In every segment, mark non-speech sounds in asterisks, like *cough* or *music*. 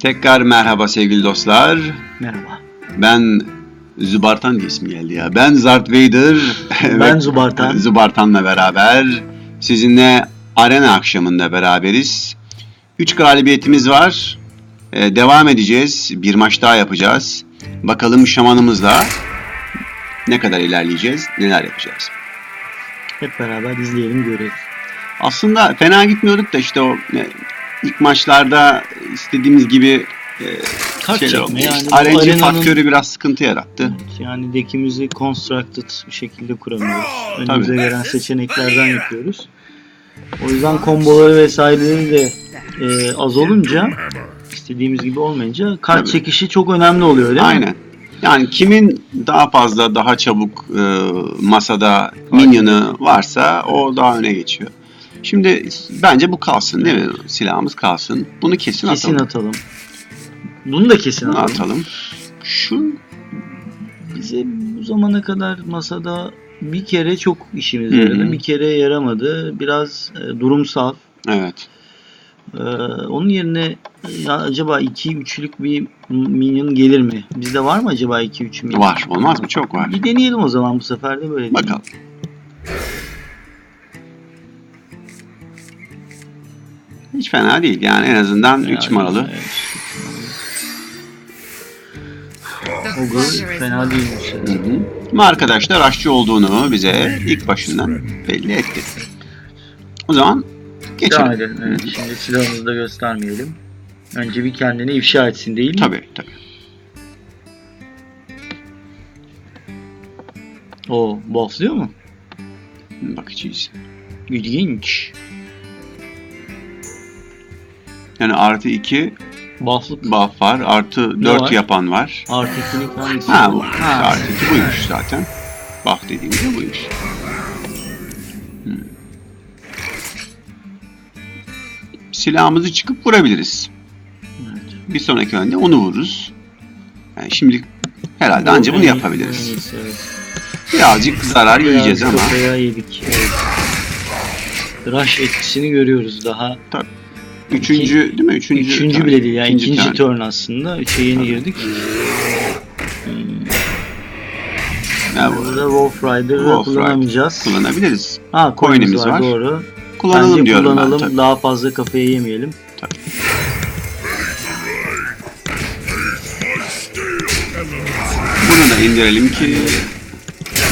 Tekrar merhaba sevgili dostlar. Merhaba. Ben Zübartan diye isim geldi ya. Ben Zart Vader. *laughs* Ben ve Zubartan. Zübartan'la beraber sizinle arena akşamında beraberiz. Üç galibiyetimiz var. Ee, devam edeceğiz. Bir maç daha yapacağız. Bakalım şamanımızla ne kadar ilerleyeceğiz, neler yapacağız. Hep beraber izleyelim görelim. Aslında fena gitmiyorduk da işte o e, ilk maçlarda istediğimiz gibi e, şeyler oldu. yani RNG arenanın- faktörü biraz sıkıntı yarattı. Evet, yani dekimizi constructed bir şekilde kuramıyoruz. Önümüze Tabii. gelen seçeneklerden yapıyoruz. O yüzden komboları vesaireleri de e, az olunca istediğimiz gibi olmayınca kart Tabii. çekişi çok önemli oluyor değil mi? Aynen. Yani kimin daha fazla, daha çabuk e, masada minyonu varsa o daha öne geçiyor. Şimdi bence bu kalsın değil mi? Silahımız kalsın. Bunu kesin, Kesin atalım. atalım. Bunu da kesin Bunu atalım. atalım. Şu Bize bu zamana kadar masada bir kere çok işimiz yaradı. Bir kere yaramadı. Biraz e, durumsal. evet. Ee, onun yerine ya acaba 2-3'lük bir minyon gelir mi? Bizde var mı acaba 2-3 minyon? Var. Olmaz mı? Çok var. Bir deneyelim o zaman bu sefer de böyle. Bakalım. Hiç fena değil. Yani en azından 3 Yani, numaralı. Ogre fena değil bu Hı sefer. hı. Ama arkadaşlar aşçı olduğunu bize ilk başından belli etti. O zaman Devam geçelim. edelim. Evet, şimdi silahımızı da göstermeyelim. Önce bir kendini ifşa etsin değil mi? Tabii tabii. O bufflıyor mu? Bakacağız. İlginç. Yani artı 2 Bufflık buff var. Artı Ne 4 var? yapan var. artı ikilik hangisi? Ha bu. Ha. Artı 2 buymuş zaten. Buff dediğimiz de buymuş. Hmm. Silahımızı çıkıp vurabiliriz. Evet. Bir sonraki önde onu vururuz. Yani şimdilik herhalde anca bunu yapabiliriz. evet. Birazcık zarar yiyeceğiz ama Kafaya yedik. Evet. Rush etkisini görüyoruz daha. Üçüncü değil mi? Üçüncü, Üçüncü bile değil yani ikinci ikinci, turn. turn aslında. Üçe yeni girdik. Hmm, Ya bu- Burada Wolf Rider'ı Wolf Rider. kullanamayacağız. kullanabiliriz. Ha Coin'imiz var, doğru. Kullanalım Bence diyorum kullanalım ben tabii. daha fazla kafaya yemeyelim. Bunu da indirelim ki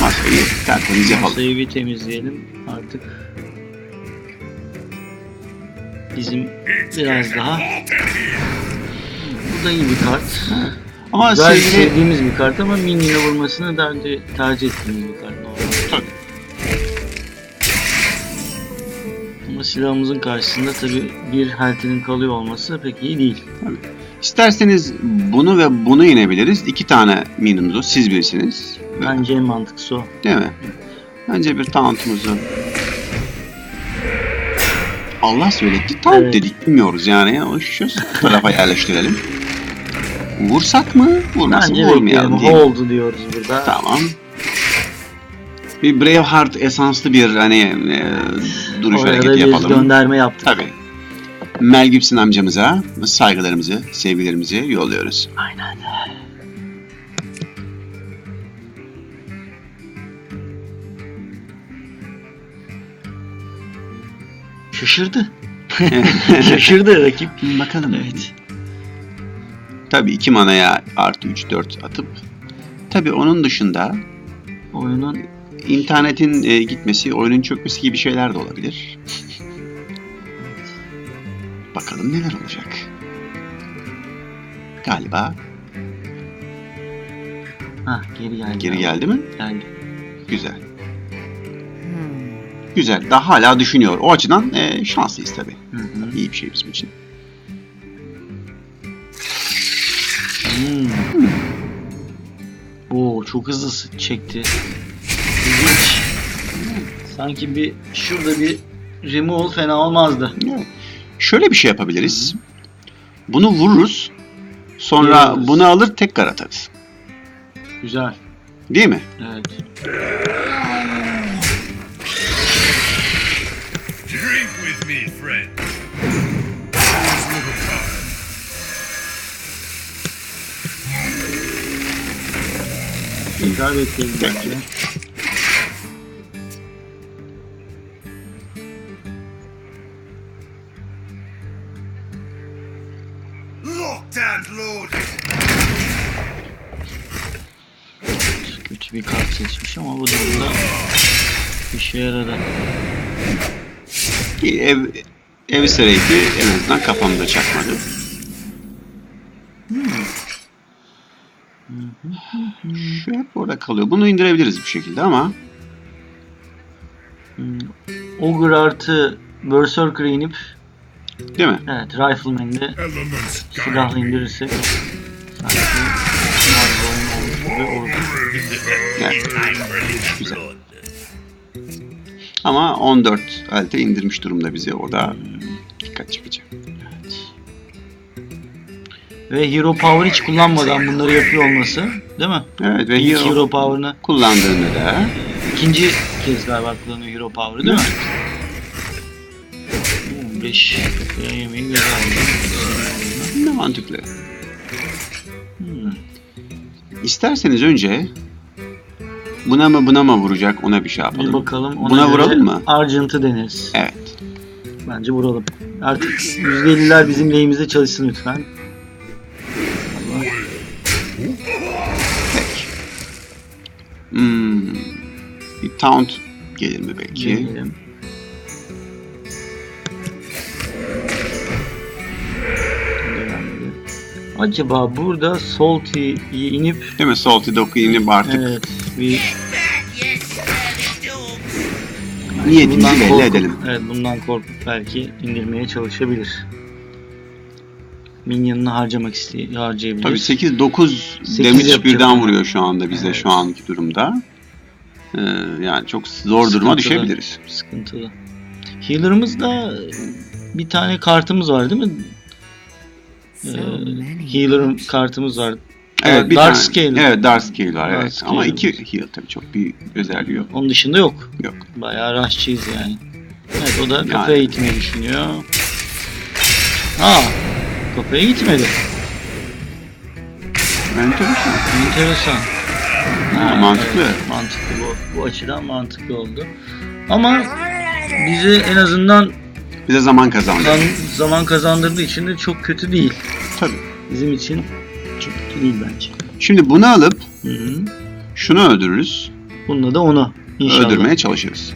masayı tertemiz yapalım. Masayı bir temizleyelim artık. Bizim biraz daha bu da iyi bir kart. Ama Güzel sevgili sevdiğimiz bir kart ama Minion'a vurmasını tercih, tercih ettiğimiz bir kart. Tabii. Ama silahımızın karşısında tabi bir health'inin kalıyor olması pek iyi değil. isterseniz bunu ve bunu inebiliriz. İki tane minimumuz o. Siz bilirsiniz. Bence en mantıklısı o. Değil mi? Bence bir tauntumuzu Allah söyletti. Taunt Evet. dedik. Bilmiyoruz yani. O şu tarafa yerleştirelim. Vursak mı? Vurmasın. Bence Vurmayalım diyelim. Hold diyoruz burada. Tamam. Bir Braveheart esanslı bir hani e, duruş Oraya da hareketi bir yapalım. gönderme yaptık. Tabii. Mel Gibson amcamıza saygılarımızı, sevgilerimizi yolluyoruz. Aynen. Şaşırdı. *laughs* Şaşırdı rakip. Bakalım. Evet. Tabii iki manaya artı 3-4 atıp tabii onun dışında Oyunun internetin e, gitmesi, oyunun çökmesi gibi şeyler de olabilir. Bakalım neler olacak. Galiba ha geri geldi. geri geldi mi? Geldi. Güzel. Güzel. Daha hala düşünüyor. O açıdan e, şanslıyız tabii. Hı hı. İyi bir şey bizim için. Hmm. Oo çok hızlı çekti. İlginç. Sanki bir şurada bir removal fena olmazdı. Evet. Şöyle bir şey yapabiliriz. Bunu vururuz. Sonra Vururuz. bunu alır tekrar atarız. Güzel. Değil mi? Evet. Tekrar bekleriz Peki. bence. Locked and loaded. Kötü bir kart seçmiş ama bu durumda işe yaradı. Ev, ev sereydi en azından kafamda çakmadı. Şu hep orada kalıyor. Bunu indirebiliriz bir şekilde ama Hmm. Ogre artı Berserker'ı inip değil mi? evet Rifleman'de silahla sanki Marvel olmuş gibi. Güzel. Ama 14 elde indirmiş durumda bize. O da dikkat çekici. Ve Hero Power hiç kullanmadan bunları yapıyor olması değil mi? Evet ve İlk Hero Hero Power'ını kullandığında da ikinci kez galiba kullanıyor Hero Power'ı değil mi? 5 yemeği göze aldım. ne mantıklı. Hmm. İsterseniz önce buna mı buna mı vuracak ona bir şey Bir yapalım. bakalım. Ona Buna vuralım mı? Argent'ı deneriz. Evet. Bence vuralım. Artık %50'ler bizim lehimizde çalışsın lütfen. Hmm. Bir taunt gelir mi belki? Denemedi. Acaba burada Salty'yi inip Değil mi? Salty Dog'u inip artık evet bir niyetimizi bundan belli korkup- edelim. Evet bundan korkup belki indirmeye çalışabilir. Minyonunu harcamak istiyor, harcayabilir. Tabii 8-9 Sekiz damage yapacak birden yani. vuruyor şu anda bize Evet. şu anki durumda. Ee, yani çok zor duruma Sıkıntılı. düşebiliriz. Sıkıntılı. Healer'ımızda bir tane kartımız var değil mi? Ee, healer kartımız var. Evet, bir Dark tane, Scale. Evet, Dark Scale var Dark evet. Scale. Ama iki heal tabii çok bir özelliği yok. Onun dışında yok. Yok. Bayağı rushçıyız yani. Evet o da Yani. kafaya gitmeyi düşünüyor. Aa, kafaya gitmedi. Enteresan. Enteresan. Ha, mantıklı. evet, mantıklı bu. Bu açıdan mantıklı oldu. Ama bize en azından Bize zaman kazandı. kan- zaman kazandırdığı için de çok kötü değil. Tabii. Bizim için çok kötü değil bence. Şimdi bunu alıp Hı hı. şunu öldürürüz. Bununla da onu inşallah. Öldürmeye çalışırız.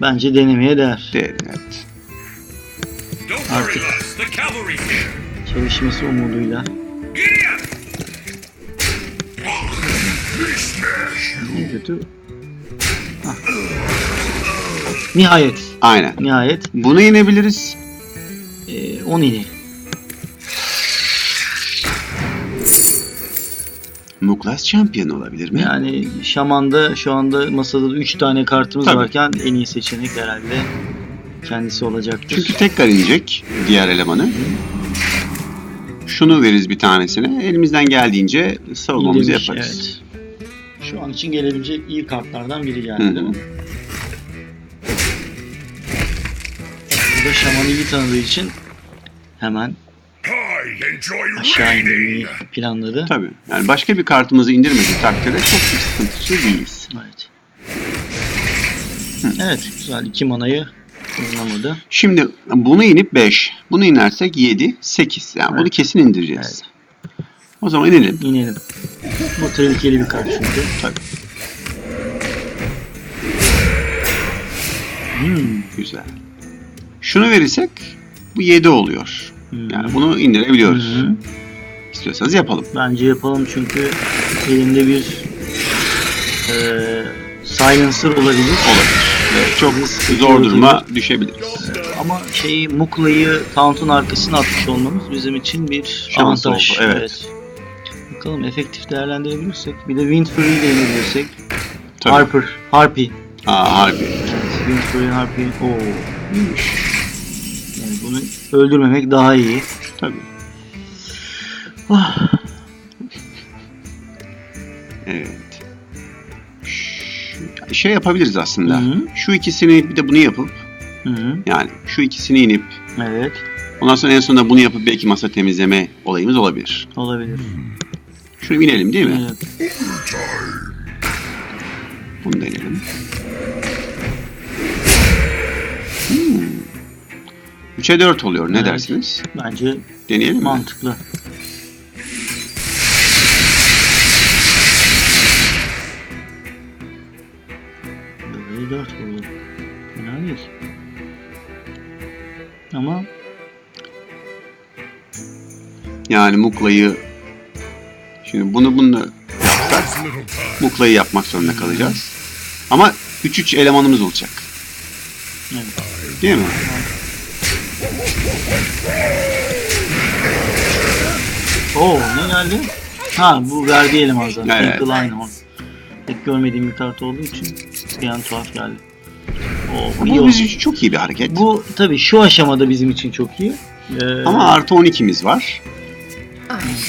Bence denemeye değer. De, evet. Çalışması umuduyla. En kötü. Ah. Nihayet. Aynen. Nihayet. Bunu yenebiliriz. Ee, 10 inelim. Muklas Champion olabilir mi? Yani Şaman'da şu anda masada 3 tane kartımız Tabii. varken en iyi seçenek herhalde kendisi olacaktır. Çünkü tekrar inecek diğer elemanı. Şunu veririz bir tanesine. Elimizden geldiğince savunmamızı İndirmiş, yaparız. Evet. Şu an için gelebilecek iyi kartlardan biri geldi Hı hı. değil mi? Burada Şaman'ı iyi tanıdığı için hemen aşağı raiding. planladı. Tabii. Yani başka bir kartımızı indirmediği takdirde çok bir sıkıntısı değiliz. Evet. Evet güzel. iki manayı kullanamadı. Şimdi bunu inip 5. Bunu inersek 7, 8. Yani bunu Evet. kesin indireceğiz. O zaman inelim. İnelim. Bu tehlikeli bir kart çünkü. Tabii. Hmm. Güzel. Şunu verirsek bu 7 oluyor. Hmm. Yani bunu indirebiliyoruz. Hı. İstiyorsanız yapalım. Bence yapalım çünkü elinde bir eee silencer olabilir. Olabilir. Çok zor duruma düşebiliriz. Ama şeyi Mukla'yı Taunt'un arkasına atmış olmamız bizim için bir Şans avantaj. oldu, evet. Bakalım efektif değerlendirebilirsek. Bir de Wind Fury'yi deneyebilirsek. Tabii. Harper, Harpy. Aa, harbi. Wind Fury, Harpy. Oo. iyiymiş. Yani bunu öldürmemek daha iyi. Tabii. Ah, Şey yapabiliriz aslında. Hı hı. Şu ikisini bir de bunu yapıp Hı hı. yani şu ikisini inip Evet. ondan sonra en sonunda bunu yapıp belki masa temizleme olayımız olabilir. Olabilir. Şunu binelim değil mi? Evet. Bunu deneyelim. Hmm. 3'e 4 oluyor. Ne Evet. dersiniz? Bence Deneyelim mi? mantıklı. Böyle Fena değil. Ama Yani Mukla'yı şimdi bunu bunu There's little time. Mukla'yı yapmak zorunda kalacağız. Ama 3-3 elemanımız olacak. evet. Değil mi? Oo ne geldi? Ha bu verdiği eleman zaten. Evet. Pek görmediğim bir kart olduğu için bir an tuhaf geldi. Bu bizim için çok iyi bir hareket. Bu tabii şu aşamada bizim için çok iyi. Ee, Ama artı 12'miz var.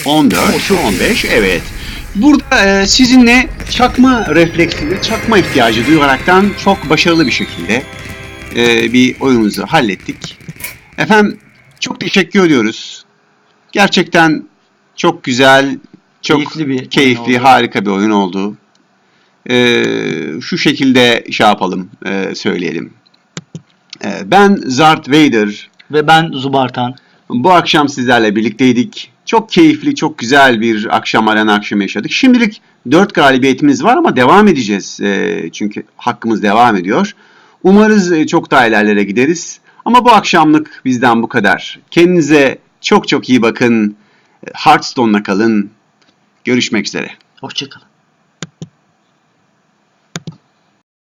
14, O çok iyi. 15, evet. Burada e, sizinle çakma refleksiyle çakma ihtiyacı duyaraktan çok başarılı bir şekilde e, bir oyunumuzu hallettik. Efendim çok teşekkür ediyoruz. Gerçekten çok güzel, çok Keyifli bir keyifli, harika bir oyun oldu. E, şu şekilde şey yapalım, e, söyleyelim. E, ben Zart Vader. Ve ben Zubartan. Bu akşam sizlerle birlikteydik. Çok keyifli, çok güzel bir akşam arena akşamı yaşadık. Şimdilik 4 galibiyetimiz var ama devam edeceğiz. Ee, çünkü hakkımız devam ediyor. Umarız e, çok daha ilerlere gideriz. Ama bu akşamlık bizden bu kadar. Kendinize çok çok iyi bakın. Hearthstone'la kalın. Görüşmek üzere. Hoşçakalın.